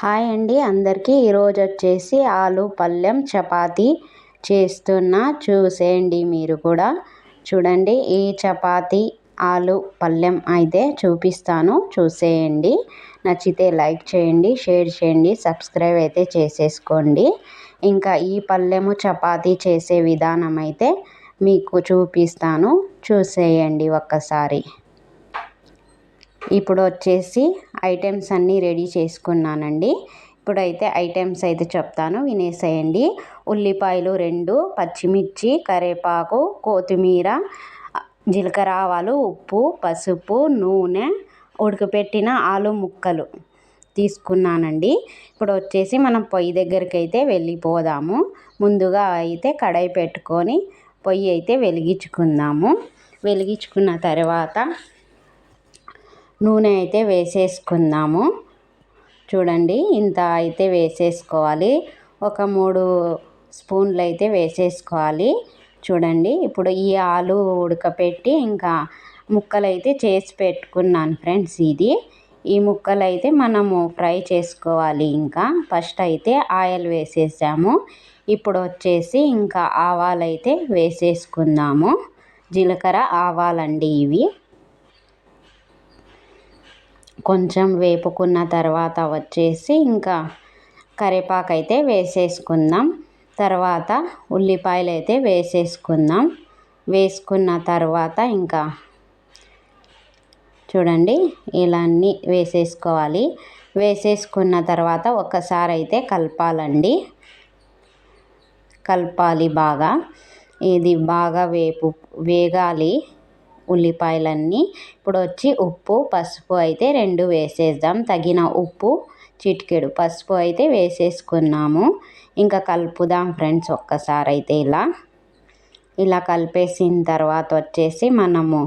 Hi అండి. అందరికీ ఈరోజు వచ్చేసి ఆలు పళ్ళెం చపాతీ చేస్తున్నా చూసేయండి మీరు కూడా. చూడండి ఈ చపాతీ ఆలు పళ్ళెం అయితే చూపిస్తాను. చూసేయండి. నచ్చితే లైక్ చేయండి షేర్ చేయండి సబ్స్క్రైబ్ అయితే చేసేసుకోండి. ఇంకా ఈ పళ్ళెము చపాతీ చేసే విధానం అయితే మీకు చూపిస్తాను. చూసేయండి ఒక్కసారి. ఇప్పుడు వచ్చేసి ఐటమ్స్ అన్నీ రెడీ చేసుకున్నానండి. ఇప్పుడైతే ఐటమ్స్ అయితే చెప్తాను వినేసేయండి. ఉల్లిపాయలు రెండు పచ్చిమిర్చి కరివేపాకు కొత్తిమీర జీలకర్ర ఆవాలు ఉప్పు పసుపు నూనె ఉడకపెట్టిన ఆలు ముక్కలు తీసుకున్నానండి. ఇప్పుడు వచ్చేసి మనం పొయ్యి దగ్గరికి అయితే వెళ్ళిపోదాము. ముందుగా అయితే కడాయి పెట్టుకొని పొయ్యి అయితే వెలిగించుకుందాము. వెలిగించుకున్న తర్వాత నూనె అయితే వేసేసుకుందాము. చూడండి ఇంత అయితే వేసేసుకోవాలి. ఒక మూడు స్పూన్లు అయితే వేసేసుకోవాలి. చూడండి ఇప్పుడు ఈ ఆలు ఉడకపెట్టి ఇంకా ముక్కలు అయితే చేసి పెట్టుకున్నాను ఫ్రెండ్స్ ఇది. ఈ ముక్కలు అయితే మనము ఫ్రై చేసుకోవాలి ఇంకా. ఫస్ట్ అయితే ఆయిల్ వేసేసాము. ఇప్పుడు వచ్చేసి ఇంకా ఆవాలు అయితే వేసేసుకుందాము. జీలకర్ర ఆవాలండి ఇవి. కొంచెం వేపుకున్న తర్వాత వచ్చేసి ఇంకా కరివేపాకు అయితే వేసేసుకుందాం. తర్వాత ఉల్లిపాయలు అయితే వేసేసుకుందాం. వేసుకున్న తర్వాత ఇంకా చూడండి ఇలా అన్నీ వేసేసుకోవాలి. వేసేసుకున్న తర్వాత ఒక్కసారి అయితే కలపాలండి. కలపాలి బాగా. ఇది బాగా వేపు వేగాలి. ఉల్లిపాయలన్నీ ఇప్పుడు వచ్చి ఉప్పు పసుపు అయితే రెండు వేసేద్దాం. తగిన ఉప్పు చిటికెడు పసుపు అయితే వేసేసుకున్నాము. ఇంకా కలుపుదాం ఫ్రెండ్స్ ఒక్కసారి అయితే ఇలా. ఇలా కలిపేసిన తర్వాత వచ్చేసి మనము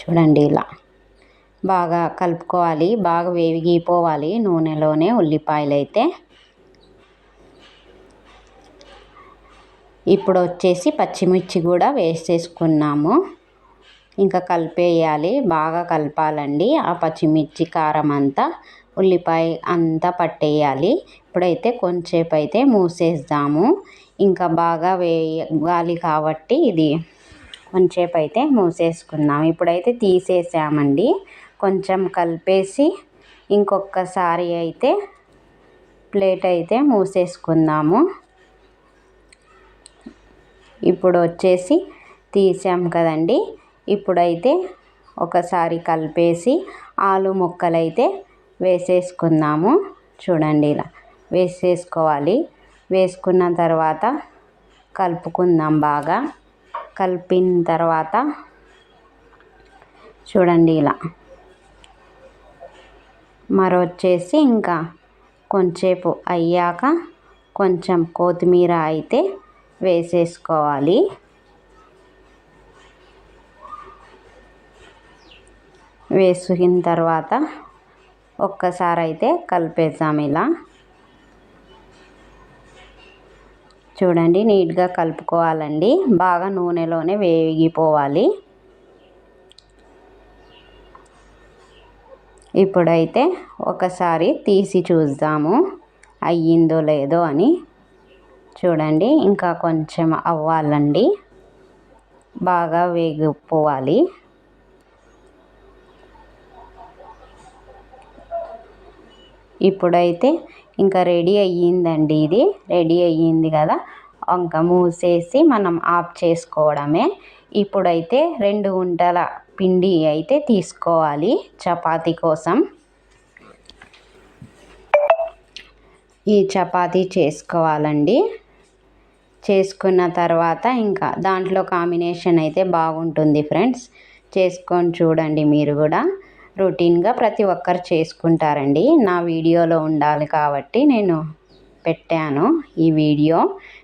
చూడండి ఇలా. బాగా కలుపుకోవాలి బాగా వేగిపోవాలి నూనెలోనే ఉల్లిపాయలు అయితే ఇప్పుడు వచ్చేసి పచ్చిమిర్చి కూడా వేసేసుకున్నాము. ఇంకా కలిపేయాలి బాగా కలపాలండి. ఆ పచ్చిమిర్చి కారం అంతా ఉల్లిపాయ అంతా పట్టేయాలి. ఇప్పుడైతే కొంచెంసేపు అయితే మూసేద్దాము. ఇంకా బాగా వేయాలి కాబట్టి ఇది కొంచెంసేపు అయితే మూసేసుకుందాం. ఇప్పుడైతే తీసేసామండి. కొంచెం కలిపేసి ఇంకొకసారి అయితే ప్లేట్ అయితే మూసేసుకుందాము. ఇప్పుడు వచ్చేసి తీసాం కదండి. ఇప్పుడైతే ఒకసారి కలిపేసి ఆలు ముక్కలైతే వేసేసుకుందాము. చూడండి ఇలా వేసేసుకోవాలి. వేసుకున్న తర్వాత కలుపుకుందాం బాగా. కలిపిన తర్వాత చూడండి ఇలా మరొచ్చేసి ఇంకా కొంచెంసేపు అయ్యాక కొంచెం కొత్తిమీర అయితే వేసేసుకోవాలి. వేసుకున్న తర్వాత ఒక్కసారి అయితే కలిపేద్దాం ఇలా. చూడండి నీట్గా కలుపుకోవాలండి. బాగా నూనెలోనే వేగిపోవాలి. ఇప్పుడైతే ఒకసారి తీసి చూద్దాము. అయ్యిందో లేదో అని. చూడండి ఇంకా కొంచెం అవ్వాలండి. బాగా వేగిపోవాలి. ఇప్పుడైతే ఇంకా రెడీ అయ్యిందండి ఇది. రెడీ అయ్యింది కదా. ఇంకా మూసేసి మనం ఆఫ్ చేసుకోవడమే. ఇప్పుడైతే రెండు గుంటల పిండి అయితే తీసుకోవాలి చపాతి కోసం. ఈ చపాతీ చేసుకోవాలండి. చేసుకున్న తర్వాత ఇంకా దాంట్లో కాంబినేషన్ అయితే బాగుంటుంది ఫ్రెండ్స్ చేసుకొని చూడండి మీరు కూడా. రొటీన్గా ప్రతి ఒక్కరు చేసుకుంటారండి. నా వీడియోలో ఉండాలి కాబట్టి నేను పెట్టాను ఈ వీడియో.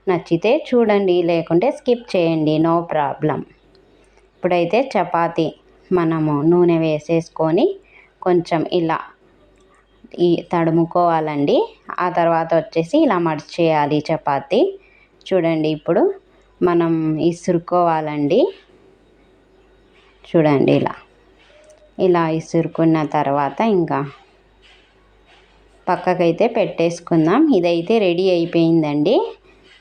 నచ్చితే చూడండి లేకుంటే స్కిప్ చేయండి నో ప్రాబ్లం ఇప్పుడైతే చపాతి మనము నూనె వేసేసుకొని కొంచెం ఇలా ఈ తడుముకోవాలండి. ఆ తర్వాత వచ్చేసి ఇలా మడిచేయాలి చపాతి. చూడండి ఇప్పుడు మనం ఇసురుకోవాలండి. చూడండి ఇలా. ఇలా ఇసురుకున్న తర్వాత ఇంకా పక్కకైతే పెట్టేసుకుందాం. ఇదైతే రెడీ అయిపోయిందండి.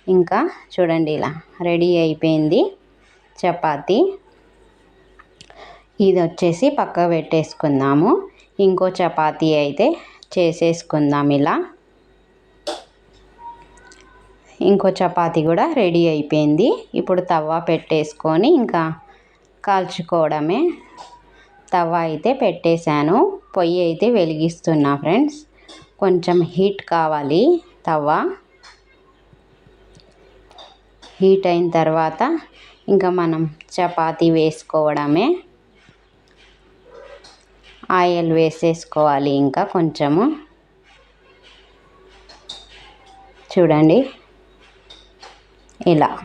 ఇంకా చూడండి ఇలా రెడీ అయిపోయింది చపాతి. ఇది వచ్చేసి పక్క పెట్టేసుకుందాము. ఇంకో చపాతీ అయితే చేసేసుకుందాం ఇలా. ఇంకో చపాతీ కూడా రెడీ అయిపోయింది. ఇప్పుడు తవ్వ పెట్టేసుకొని ఇంకా కాల్చుకోవడమే. తవ్వ అయితే పెట్టేశాను. పొయ్యి అయితే వెలిగిస్తున్నా ఫ్రెండ్స్. కొంచెం హీట్ కావాలి తవ్వ. హీట్ అయిన తర్వాత ఇంకా మనం చపాతీ వేసుకోవడమే. ఆయిల్ వేసేసుకోవాలి ఇంకా కొంచెము. చూడండి. ఇలా.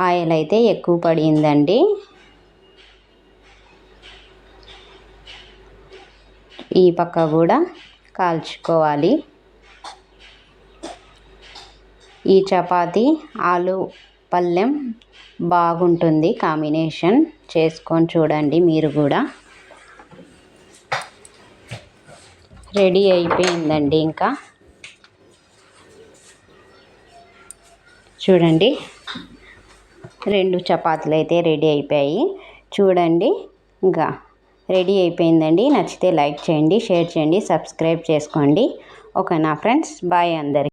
ఆయిల్ అయితే ఎక్కువ పడిందండి. ఈ పక్క కూడా కాల్చుకోవాలి. ఈ చపాతి ఆలు పళ్ళెం బాగుంటుంది కాంబినేషన్. చేసుకొని చూడండి మీరు కూడా. రెడీ అయిపోయిందండి ఇంకా. చూడండి. రెండు చపాతీలు అయితే రెడీ అయిపోయాయి. చూడండి. ఇంకా రెడీ అయిపోయిందండి. నచ్చితే లైక్ చేయండి షేర్ చేయండి సబ్స్క్రైబ్ చేసుకోండి. ఓకే నా ఫ్రెండ్స్? బాయ్ అందరికి.